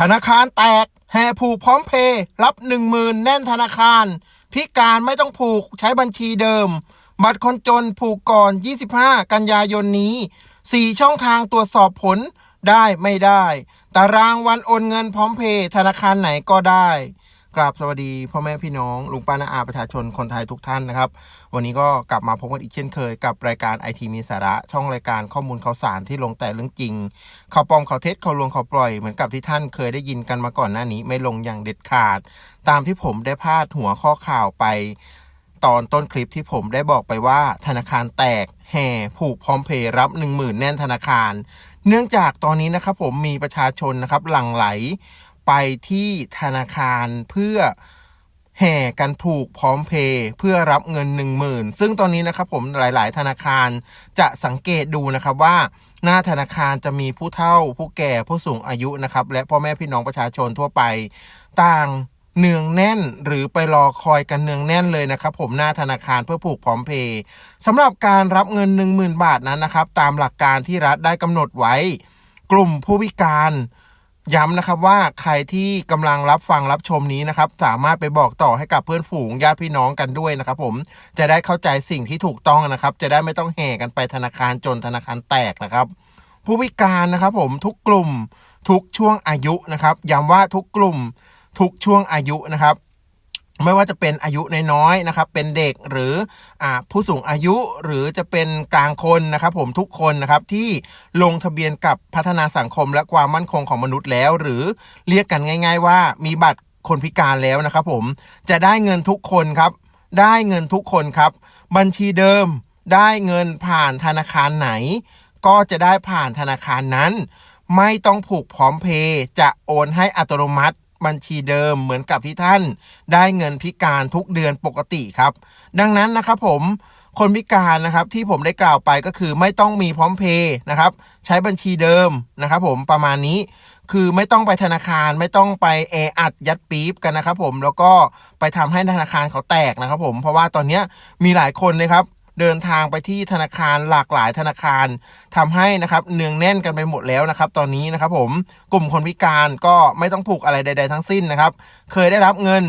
ธนาคารแตก แห่ผูกพร้อมเพย์รับหนึ่งมืนแน่นธนาคาร พิการไม่ต้องผูกใช้บัญชีเดิม บัตรคนจนผูกก่อน 25 กันยายนนี้ 4 ช่องทางตรวจสอบผลได้ไม่ได้ ตารางวันโอนเงินพร้อมเพย์ธนาคารไหนก็ได้ กราบสวัสดีพ่อแม่พี่น้องลุงป้าน้าอาประชาชนคนไทยทุกท่านนะครับ วันนี้ก็กลับมาพบกันอีกเช่นเคยกับรายการไอทีมีสาระ ช่องรายการข้อมูลข่าวสารที่ลงแต่เรื่องจริงข่าวปลอมข่าวเท็จข่าวลวงข่าวปล่อยเหมือนกับที่ท่านเคยได้ยินกันมาก่อนหน้านี้ไม่ลงอย่างเด็ดขาด ตามที่ผมได้พาดหัวข้อข่าวไป ตอนต้นคลิปที่ผมได้บอกไปว่า ธนาคารแตกแห่ผูกพร้อมเพย์รับ1 0,000แน่นธนาคาร เนื่องจากตอนนี้นะครับผมมีประชาชนนะครับหลั่งไหล ไปที่ธนาคารเพื่อแห่กันผูกพร้อมเพย์เพื่อรับเงิน 1 0,000 ซึ่งตอนนี้นะครับผมหลาย ๆ ธนาคารจะสังเกตดูนะครับว่าหน้าธนาคารจะมีผู้เฒ่า ผู้แก่ผู้สูงอายุนะครับ และพ่อแม่พี่น้องประชาชนทั่วไป ต่างเนืองแน่นหรือไปรอคอยกันเนืองแน่นเลยนะครับ ผมหน้าธนาคารเพื่อผูกพร้อมเพย์สำหรับการรับเงิน 10,000 บาทนั้นนะครับ ตามหลักการที่รัฐได้กำหนดไว้ กลุ่มผู้พิการ ย้ำนะครับว่าใครที่กำลังรับฟังรับชมนี้นะครับ สามารถไปบอกต่อให้กับเพื่อนฝูงญาติพี่น้องกันด้วยนะครับ ผมจะได้เข้าใจสิ่งที่ถูกต้องนะครับ จะได้ไม่ต้องแห่กันไปธนาคารจนธนาคารแตกนะครับ ผู้พิการนะครับ ผมทุกกลุ่มทุกช่วงอายุนะครับย้ำว่าทุกกลุ่มทุกช่วงอายุนะครับ ไม่ว่าจะเป็นอายุน้อยๆนะครับ เป็นเด็กหรืออผู้สูงอายุหรือจะเป็นกลางคนนะครับ ผมทุกคนนะครับที่ลงทะเบียนกับพัฒนาสังคมและความมั่นคงของมนุษย์แล้ว หรือเรียกกันง่าย ๆ ว่ามีบัตรคนพิการแล้วนะครับ ผมจะได้เงินทุกคนครับ ได้เงินทุกคนครับ บัญชีเดิมได้เงินผ่านธนาคารไหน ก็จะได้ผ่านธนาคารนั้น ไม่ต้องผูกพร้อมเพย์จะโอนให้อัตโนมัติ บัญชีเดิมเหมือนกับที่ท่านได้เงินพิการทุกเดือนปกติครับ ดังนั้นนะครับผมคนพิการนะครับที่ผมได้กล่าวไปก็คือไม่ต้องมีพร้อมเพย์นะครับใช้บัญชีเดิมนะครับผมประมาณนี้คือไม่ต้องไปธนาคารไม่ต้องไปแออัดยัดปี๊บกันนะครับผมแล้วก็ไปทำให้ธนาคารเขาแตกนะครับผมเพราะว่าตอนนี้มีหลายคนนะครับ เดินทางไปที่ธนาคารหลากหลายธนาคารทำให้นะครับเนืองแน่นกันไปหมดแล้วนะครับ ตอนนี้นะครับผมกลุ่มคนพิการก็ไม่ต้องผูกอะไรใด ๆ ทั้งสิ้นนะครับ เคยได้รับเงิน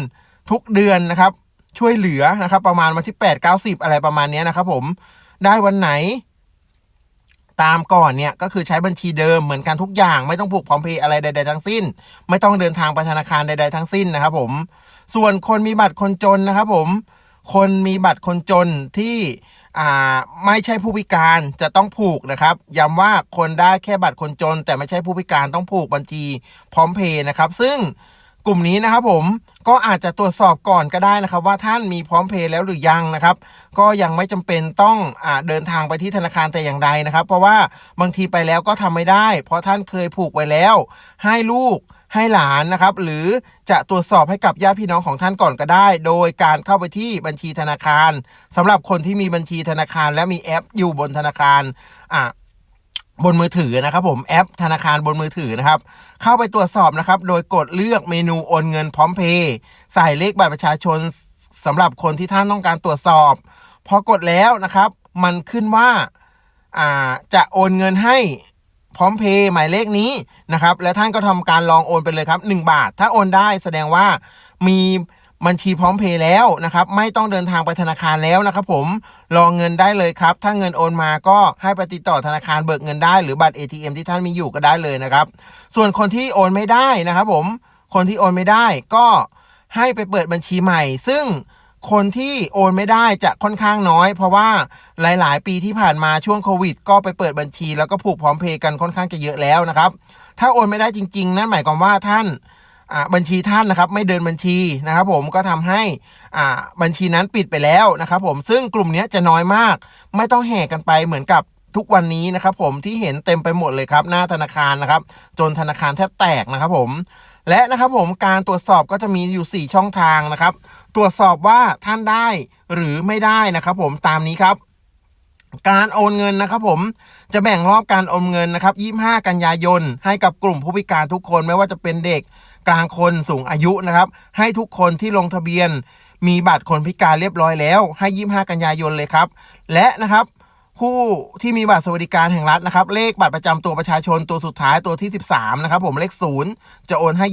ทุกเดือนนะครับ ช่วยเหลือนะครับประมาณวันที่ 8 9 0 อะไรประมาณนี้นะครับ ผมได้วันไหนตามก่อนเนี่ยก็คือใช้บัญชีเดิมเหมือนกันทุกอย่างไม่ต้องผูกพร้อมเพย์อะไรใด ๆ ทั้งสิ้น ไม่ต้องเดินทางไปธนาคารใด ๆ ทั้งสิ้นนะครับผมส่วนคนมีบัตรคนจนนะครับผม คนมีบัตรคนจนที่อ่าไม่ใช่ผู้พิการจะต้องผูกนะครับย้ำว่าคนได้แค่บัตรคนจน แต่ไม่ใช่ผู้พิการต้องผูกบัญชีพร้อมเพย์นะครับ ซึ่งกลุ่มนี้นะครับผมก็อาจจะตรวจสอบก่อนก็ได้นะครับ ว่าท่านมีพร้อมเพย์แล้วหรือยังนะครับ ก็ยังไม่จำเป็นต้องอ่าเดินทางไปที่ธนาคารแต่อย่างใดนะครับ เพราะว่าบางทีไปแล้วก็ทำไม่ได้ เพราะท่านเคยผูกไว้แล้ว ให้ลูก ให้หลานนะครับ หรือจะตรวจสอบให้กับญาติพี่น้องของท่านก่อนก็ได้ โดยการเข้าไปที่บัญชีธนาคารสำหรับคนที่มีบัญชีธนาคาร และมีแอปอยู่บนธนาคารอ่าบนมือถือนะครับผมแอปธนาคารบนมือถือนะครับ เข้าไปตรวจสอบนะครับ โดยกดเลือกเมนูโอนเงินพร้อมเพย์ใส่เลขบัตรประชาชนสำหรับคนที่ท่านต้องการตรวจสอบ พอกดแล้วนะครับ มันขึ้นว่าอ่าจะโอนเงินให้ พร้อมเพย์หมายเลขนี้นะครับ และท่านก็ทำการลองโอนไปเลยครับ 1 บาท ถ้าโอนได้แสดงว่ามีบัญชีพร้อมเพย์แล้วนะครับ ไม่ต้องเดินทางไปธนาคารแล้วนะครับผมรองเงินได้เลยครับ ถ้าเงินโอนมาก็ให้ไปติดต่อธนาคารเบิกเงินได้หรือบัตร ATM ที่ท่านมีอยู่ก็ได้เลยนะครับ ส่วนคนที่โอนไม่ได้นะครับผมคนที่โอนไม่ได้ก็ให้ไปเปิดบัญชีใหม่ ซึ่ง คนที่โอนไม่ได้จะค่อนข้างน้อย เพราะว่าหลาย ๆ ปีที่ผ่านมาช่วงโควิด ก็ไปเปิดบัญชี แล้วก็ผูกพร้อมเพย์กันค่อนข้างจะเยอะแล้วนะครับ ถ้าโอนไม่ได้จริง ๆ นั่นหมายความว่าท่านบัญชีท่านนะครับไม่เดินบัญชีนะครับผมก็ทำให้บัญชีนั้นปิดไปแล้วนะครับผมซึ่งกลุ่มนี้จะน้อยมาก ไม่ต้องแห่กันไปเหมือนกับทุกวันนี้นะครับผมที่เห็นเต็มไปหมดเลยครับหน้าธนาคารนะครับจนธนาคารแทบแตกนะครับผมและนะครับผมการตรวจสอบก็จะมีอยู่ 4 ช่องทางนะครับ ตรวจสอบว่าท่านได้หรือไม่ได้นะครับ ผมตามนี้ครับ การโอนเงินนะครับ ผมจะแบ่งรอบการโอนเงินนะครับ 25 กันยายน ให้กับกลุ่มผู้พิการทุกคนไม่ว่าจะเป็นเด็กกลางคนสูงอายุนะครับ ให้ทุกคนที่ลงทะเบียน มีบัตรคนพิการเรียบร้อยแล้ว ให้ 25 กันยายนเลยครับ และนะครับผู้ที่มีบัตรสวัสดิการแห่งรัฐนะครับ เลขบัตรประจำตัวประชาชนตัวสุดท้ายตัวที่ 13 นะครับ ผมเลข 0 จะโอนให้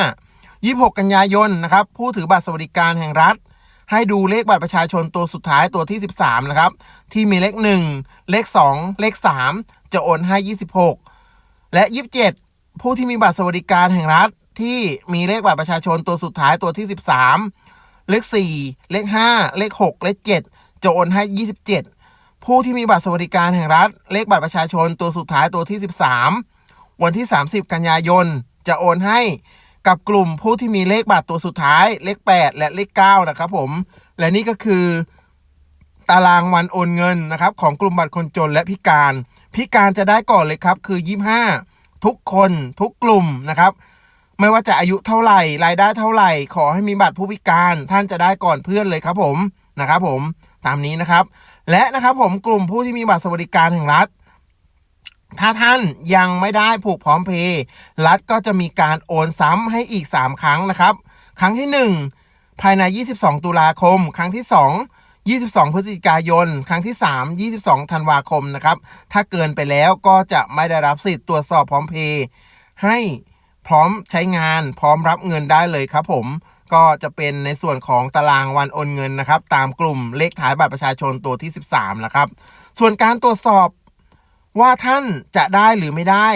25 26 กันยายนนะครับ ผู้ถือบัตรสวัสดิการแห่งรัฐ ให้ดูเลขบัตรประชาชนตัวสุดท้ายตัวที่ 13 นะครับ ที่มีเลข 1 เลข 2 เลข 3 จะโอนให้ 26 และ 27 ผู้ที่มีบัตรสวัสดิการแห่งรัฐที่มีเลขบัตรประชาชนตัวสุดท้ายตัวที่ 13 เลข 4 เลข 5 เลข 6 เลข 7 จะโอนให้ 27 ผู้ที่มีบัตรสวัสดิการแห่งรัฐ เลขบัตรประชาชนตัวสุดท้ายตัวที่ 13 วันที่ 30 กันยายน จะโอนให้ กับกลุ่มผู้ที่มีเลขบัตรตัวสุดท้าย เลข 8 และเลข 9 นะครับผม และนี่ก็คือ ตารางวันโอนเงินนะครับ ของกลุ่มบัตรคนจนและพิการ พิการจะได้ก่อนเลยครับคือ 25 ทุกคนทุกกลุ่มนะครับ ไม่ว่าจะอายุเท่าไหร่รายได้เท่าไหร่ ขอให้มีบัตรผู้พิการท่านจะได้ก่อนเพื่อนเลยครับผมนะครับผมตามนี้นะครับ และนะครับผมกลุ่มผู้ที่มีบัตรสวัสดิการแห่งรัฐ ถ้าท่านยังไม่ได้ผูกพร้อมเพย์รัฐก็จะมีการโอนซ้ำให้อีก 3 ครั้งนะครับ ครั้งที่ 1 ภายใน 22 ตุลาคม ครั้งที่ 2 22 พฤศจิกายน ครั้งที่ 3 22 ธันวาคมนะครับ ถ้าเกินไปแล้วก็จะไม่ได้รับสิทธิ์ตรวจสอบพร้อมเพย์ให้พร้อมใช้งานพร้อมรับเงินได้เลยครับผมก็จะเป็นในส่วนของตารางวันโอนเงินนะครับ ตามกลุ่มเลขท้ายบัตรประชาชนตัวที่ 13 นะครับ ส่วนการตรวจสอบ ว่าท่านจะได้หรือไม่ได้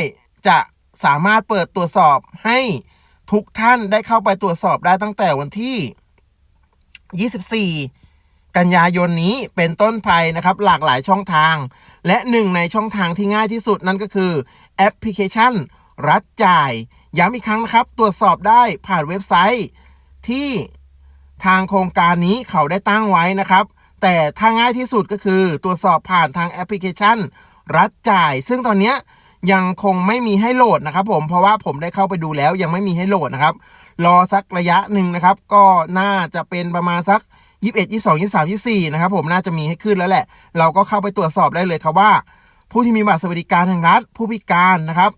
จะสามารถเปิดตรวจสอบให้ทุกท่านได้เข้าไปตรวจสอบได้ตั้งแต่วันที่ 24 กันยายนนี้เป็นต้นไปนะครับ หลากหลายช่องทาง และหนึ่งในช่องทางที่ง่ายที่สุดนั่นก็คือแอปพลิเคชัน รัฐจ่าย ย้ำอีกครั้งนะครับ ตรวจสอบได้ผ่านเว็บไซต์ ที่ทางโครงการนี้เขาได้ตั้งไว้นะครับ แต่ถ้าง่ายที่สุดก็คือตรวจสอบผ่านทางแอปพลิเคชัน รัฐจ่าย ซึ่งตอนนี้ยยังคงไม่มีให้โหลดนะครับ ผมเพราะว่าผมได้เข้าไปดูแล้วยังไม่มีให้โหลดนะครับ รอสักระยะหนึ่งนะครับ ก็น่าจะเป็นประมาณสัก 21 22 23 24นะครับผมน่าจะมีให้ขึ้นแล้วแหละ เราก็เข้าไปตรวจสอบได้เลยครับว่า ผู้ที่มีบัตรสวัสดิการแห่งรัฐ ผู้พิการนะครับ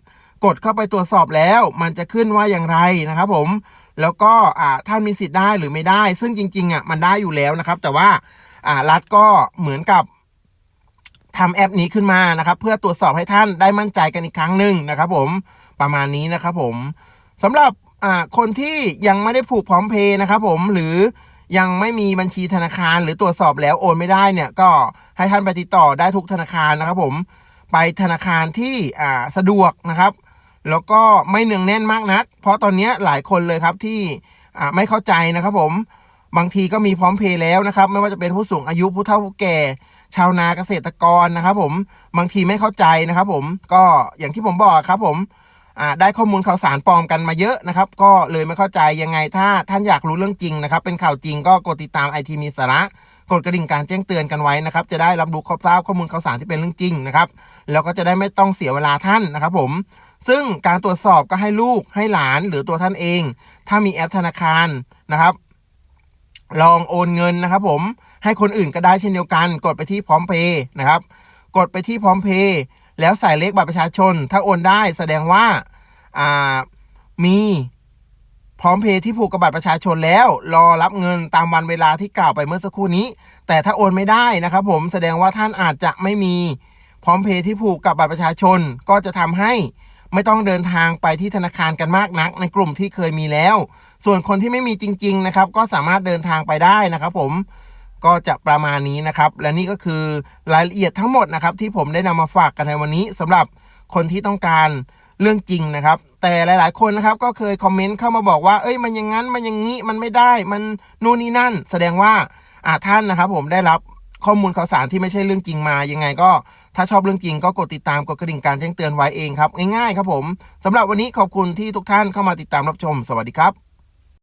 กดเข้าไปตรวจสอบแล้ว มันจะขึ้นว่าอย่างไรนะครับ ผมแล้วก็อ่าท่านมีสิทธิ์ได้หรือไม่ได้ ซึ่งจริงๆอะมันได้อยู่แล้วนะครับ แต่ว่าอ่ารัฐก็เหมือนกับ ทำแอปนี้ขึ้นมานะครับ เพื่อตรวจสอบให้ท่านได้มั่นใจกันอีกครั้งหนึ่งนะครับ ผมประมาณนี้นะครับผมสำหรับคนที่ยังไม่ได้ผูกพร้อมเพย์นะครับผมหรือยังไม่มีบัญชีธนาคารหรือตรวจสอบแล้วโอนไม่ได้เนี่ยก็ให้ท่านไปติดต่อได้ทุกธนาคารนะครับ ผมไปธนาคารที่สะดวกนะครับ แล้วก็ไม่เนืองแน่นมากนัก เพราะตอนนี้หลายคนเลยครับที่ไม่เข้าใจนะครับผม บางทีก็มีพร้อมเพย์แล้วนะครับ ไม่ว่าจะเป็นผู้สูงอายุผู้เฒ่าผู้แก่ ชาวนาเกษตรกรนะครับ ผมบางทีไม่เข้าใจนะครับ ผมก็อย่างที่ผมบอกครับ ผมได้ข้อมูลข่าวสารปลอมกันมาเยอะนะครับ ก็เลยไม่เข้าใจยังไงถ้าท่านอยากรู้เรื่องจริงนะครับ เป็นข่าวจริงก็กดติดตามไอทีมีสาระกดกระดิ่งการแจ้งเตือนกันไว้นะครับ จะได้รับรู้ข้อทราบข้อมูลข่าวสารที่เป็นเรื่องจริงนะครับ แล้วก็จะได้ไม่ต้องเสียเวลาท่านนะครับ ผม ซึ่งการตรวจสอบก็ให้ลูกให้หลานหรือตัวท่านเอง ถ้ามีแอปธนาคารนะครับ ลองโอนเงินนะครับผมให้คนอื่นก็ได้เช่นเดียวกัน กดไปที่พร้อมเพย์นะครับ กดไปที่พร้อมเพย์แล้วใส่เลขบัตรประชาชน ถ้าโอนได้แสดงว่าอ่ามีพร้อมเพย์ที่ผูกกับบัตรประชาชนแล้ว รอรับเงินตามวันเวลาที่กล่าวไปเมื่อสักครู่นี้ แต่ถ้าโอนไม่ได้นะครับ ผมแสดงว่าท่านอาจจะไม่มีพร้อมเพย์ที่ผูกกับบัตรประชาชนก็จะทำให้ ไม่ต้องเดินทางไปที่ธนาคารกันมากนัก ในกลุ่มที่เคยมีแล้ว ส่วนคนที่ไม่มีจริง ๆ นะครับ ก็สามารถเดินทางไปได้นะครับ ผมก็จะประมาณนี้นะครับ และนี่ก็คือรายละเอียดทั้งหมดนะครับ ที่ผมได้นำมาฝากกันในวันนี้สำหรับคนที่ต้องการเรื่องจริงนะครับ แต่หลาย ๆ คนนะครับก็เคยคอมเมนต์เข้ามาบอกว่า เอ้ยมันอย่างนั้นมันอย่างนี้มันไม่ได้ มันนู่นนี่นั่น แสดงว่าอ่าท่านนะครับ ผมได้รับ ข้อมูลข่าวสารที่ไม่ใช่เรื่องจริงมา ยังไงก็ถ้าชอบเรื่องจริงก็กดติดตามกดกระดิ่งการแจ้งเตือนไว้เองครับ ง่ายๆครับผมสำหรับวันนี้ขอบคุณที่ทุกท่านเข้ามาติดตามรับชม สวัสดีครับ